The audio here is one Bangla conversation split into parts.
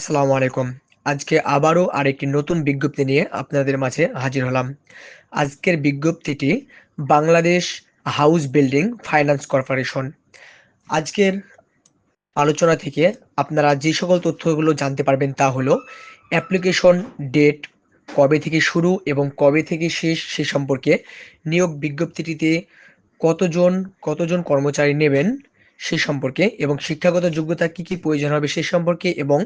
আসসালামু আলাইকুম। আজকে আবারও আরেকটি নতুন বিজ্ঞপ্তি নিয়ে আপনাদের মাঝে হাজির হলাম। আজকের বিজ্ঞপ্তিটি Bangladesh house building finance corporation. আজকের আলোচনা থেকে আপনারা যে সকল তথ্যগুলো জানতে পারবেন তা হলো, অ্যাপ্লিকেশন ডেট কবে থেকে শুরু এবং কবে থেকে শেষ সে সম্পর্কে নিয়োগ বিজ্ঞপ্তিটিতে কতজন কতজন কর্মচারী নেবেন সে সম্পর্কে এবং শিক্ষাগত যোগ্যতা কি কি প্রয়োজন হবে সে সম্পর্কে এবং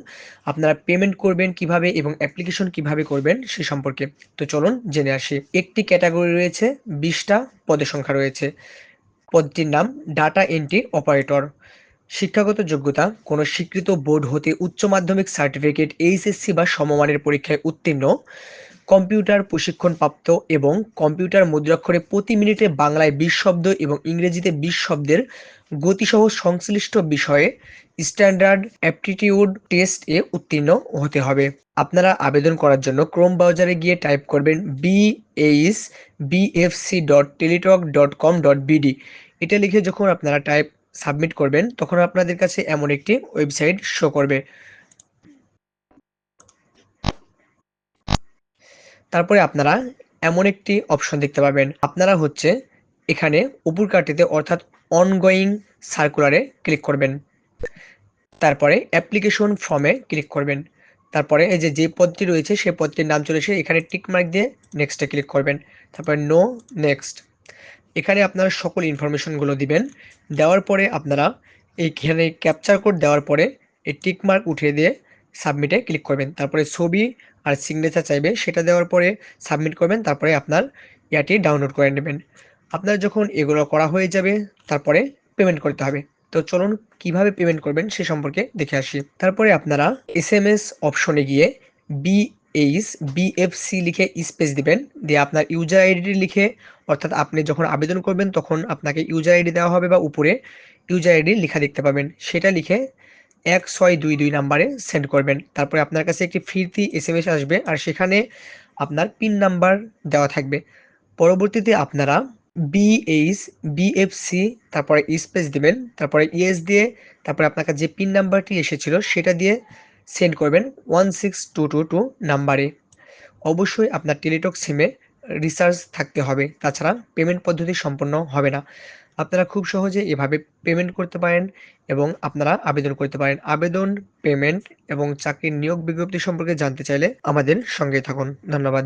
আপনারা পেমেন্ট করবেন কীভাবে এবং অ্যাপ্লিকেশন কীভাবে করবেন সে সম্পর্কে। তো চলুন জেনে আসি। একটি ক্যাটাগরি রয়েছে, বিশটা পদের সংখ্যা রয়েছে। পদটির নাম ডাটা এন্ট্রি অপারেটর শিক্ষাগত যোগ্যতা, কোনো স্বীকৃত বোর্ড হতে উচ্চ মাধ্যমিক সার্টিফিকেট এইচএসসি বা সমমানের পরীক্ষায় উত্তীর্ণ। কম্পিউটার প্রশিক্ষণপ্রাপ্ত এবং কম্পিউটার মুদ্রাক্ষরে প্রতি মিনিটে বাংলায় বিশ শব্দ এবং ইংরেজিতে বিশ শব্দের গতিসহ সংশ্লিষ্ট বিষয়ে স্ট্যান্ডার্ড অ্যাপটিটিউড টেস্ট এ উত্তীর্ণ হতে হবে। আপনারা আবেদন করার জন্য ক্রোম ব্রাউজারে গিয়ে টাইপ করবেন B H B F C dot Teletalk dot com dot B D এটা লিখে যখন আপনারা টাইপ সাবমিট করবেন, তখন আপনাদের কাছে এমন একটি ওয়েবসাইট শো করবে। তারপরে আপনারা এমন একটি অপশন দেখতে পাবেন। আপনারা হচ্ছে এখানে উপর কার্টিতে অর্থাৎ অনগোয়িং সার্কুলারে ক্লিক করবেন। তারপরে অ্যাপ্লিকেশন ফর্মে ক্লিক করবেন। তারপরে এই যে যে পদটি রয়েছে সেই পদটির নাম চলে এসে এখানে টিক মার্ক দিয়ে নেক্সটে ক্লিক করবেন। তারপরে নো নেক্সট এখানে আপনারা সকল ইনফরমেশনগুলো দিবেন। দেওয়ার পরে আপনারা এইখানে ক্যাপচার কোড দেওয়ার পরে এই টিক মার্ক উঠিয়ে দিয়ে সাবমিটে ক্লিক করবেন। তারপরে ছবি আর সিগনেচার চাইবে, সেটা দেওয়ার পরে সাবমিট করবেন, তারপরে আপনার ইয়াটি ডাউনলোড করে নেবেন। আপনার যখন এগুলো করা হয়ে যাবে, তারপরে পেমেন্ট করতে হবে। তো চলুন কীভাবে পেমেন্ট করবেন সে সম্পর্কে দেখে আসি। তারপরে আপনারা এস এম এস অপশনে গিয়ে B H B F C লিখে স্পেস দিবেন। দিয়ে আপনার ইউজার আইডি লিখে, অর্থাৎ আপনি যখন আবেদন করবেন, তখন আপনাকে ইউজার আইডি দেওয়া হবে বা উপরে ইউজার আইডি লেখা দেখতে পাবেন। সেটা লিখে এক ছয় দুই দুই নাম্বারে সেন্ড করবেন। তারপরে আপনার কাছে একটি ফিরতি এস এম এস আসবে আর সেখানে আপনার পিন নাম্বার দেওয়া থাকবে। পরবর্তীতে আপনারা বিএইচ বিএফসি তারপরে স্পেস দিবেন, তারপরে ইএস দিয়ে তারপরে আপনার কাছে যে পিন নাম্বারটি এসেছিল সেটা দিয়ে সেন্ড করবেন one six two two two নাম্বারে। অবশ্যই আপনার টেলিটক সিমে রিচার্জ থাকতে হবে। তাছাড়া পেমেন্ট পদ্ধতি সম্পন্ন হবে না। আপনারা খুব সহজে এভাবে পেমেন্ট করতে পারেন এবং আপনারা আবেদন করতে পারেন। আবেদন পেমেন্ট এবং চাকরির নিয়োগ বিজ্ঞপ্তি সম্পর্কে জানতে চাইলে আমাদের সঙ্গে থাকুন। ধন্যবাদ।